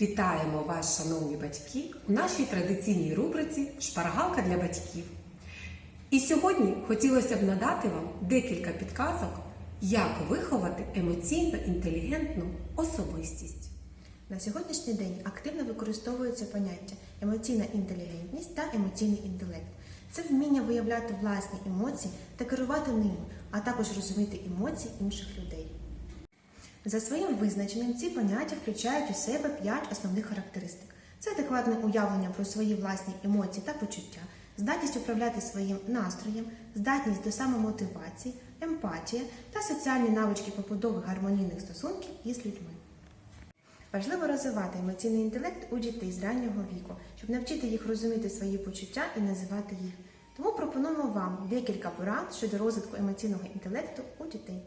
Вітаємо вас, шановні батьки, у нашій традиційній рубриці Шпаргалка для батьків. І сьогодні хотілося б надати вам декілька підказок, як виховати емоційно інтелігентну особистість. На сьогоднішній день активно використовуються поняття емоційна інтелігентність та емоційний інтелект. Це вміння виявляти власні емоції та керувати ними, а також розуміти емоції інших людей. За своїм визначенням ці поняття включають у себе п'ять основних характеристик: це адекватне уявлення про свої власні емоції та почуття, здатність управляти своїм настроєм, здатність до самомотивації, емпатія та соціальні навички побудови гармонійних стосунків із людьми. Важливо розвивати емоційний інтелект у дітей з раннього віку, щоб навчити їх розуміти свої почуття і називати їх. Тому пропонуємо вам декілька порад щодо розвитку емоційного інтелекту у дітей.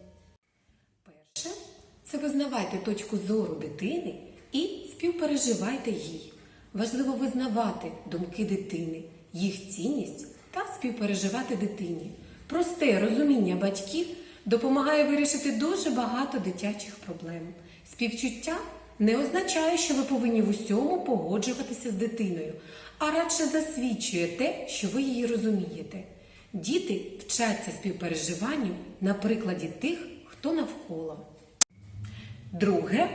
Це визнавайте точку зору дитини і співпереживайте їй. Важливо визнавати думки дитини, їх цінність та співпереживати дитині. Просте розуміння батьків допомагає вирішити дуже багато дитячих проблем. Співчуття не означає, що ви повинні в усьому погоджуватися з дитиною, а радше засвідчує те, що ви її розумієте. Діти вчаться співпереживанню на прикладі тих, хто навколо. Друге,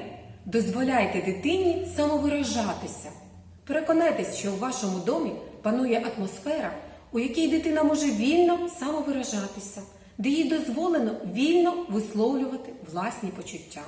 дозволяйте дитині самовиражатися. Переконайтесь, що у вашому домі панує атмосфера, у якій дитина може вільно самовиражатися, де їй дозволено вільно висловлювати власні почуття.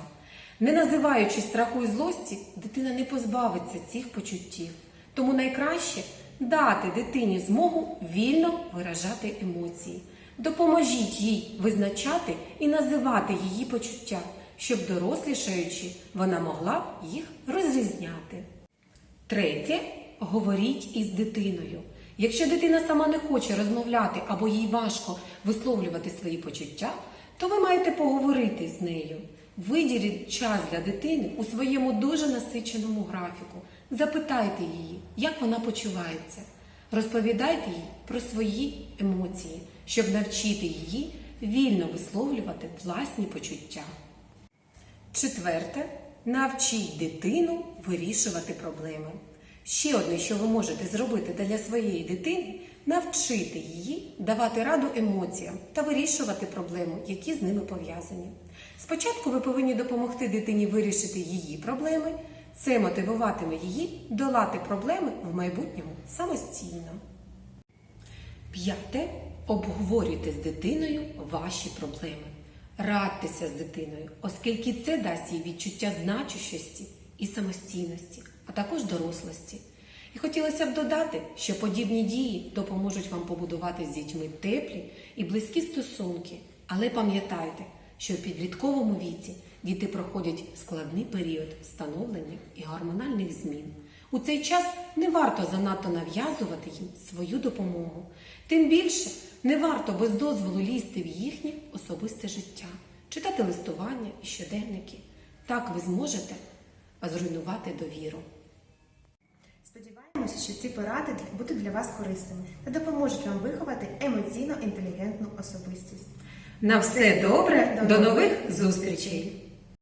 Не називаючи страху і злості, дитина не позбавиться цих почуттів. Тому найкраще дати дитині змогу вільно виражати емоції. Допоможіть їй визначати і називати її почуття, щоб дорослішаючи, вона могла їх розрізняти. Третє, говоріть із дитиною. Якщо дитина сама не хоче розмовляти або їй важко висловлювати свої почуття, то ви маєте поговорити з нею. Виділіть час для дитини у своєму дуже насиченому графіку. Запитайте її, як вона почувається. Розповідайте їй про свої емоції, щоб навчити її вільно висловлювати власні почуття. Четверте, навчіть дитину вирішувати проблеми. Ще одне, що ви можете зробити для своєї дитини, навчити її давати раду емоціям та вирішувати проблеми, які з ними пов'язані. Спочатку ви повинні допомогти дитині вирішити її проблеми. Це мотивуватиме її долати проблеми в майбутньому самостійно. П'яте. Обговорюйте з дитиною ваші проблеми. Радьтеся з дитиною, оскільки це дасть їй відчуття значущості і самостійності, а також дорослості. І хотілося б додати, що подібні дії допоможуть вам побудувати з дітьми теплі і близькі стосунки. Але пам'ятайте, що в підлітковому віці діти проходять складний період становлення і гормональних змін. У цей час не варто занадто нав'язувати їм свою допомогу. Тим більше не варто без дозволу лізти в їхнє особисте життя, читати листування і щоденники. Так ви зможете зруйнувати довіру. Сподіваємося, що ці поради будуть для вас корисними та допоможуть вам виховати емоційно інтелігентну особистість. На все добре, до нових зустрічей!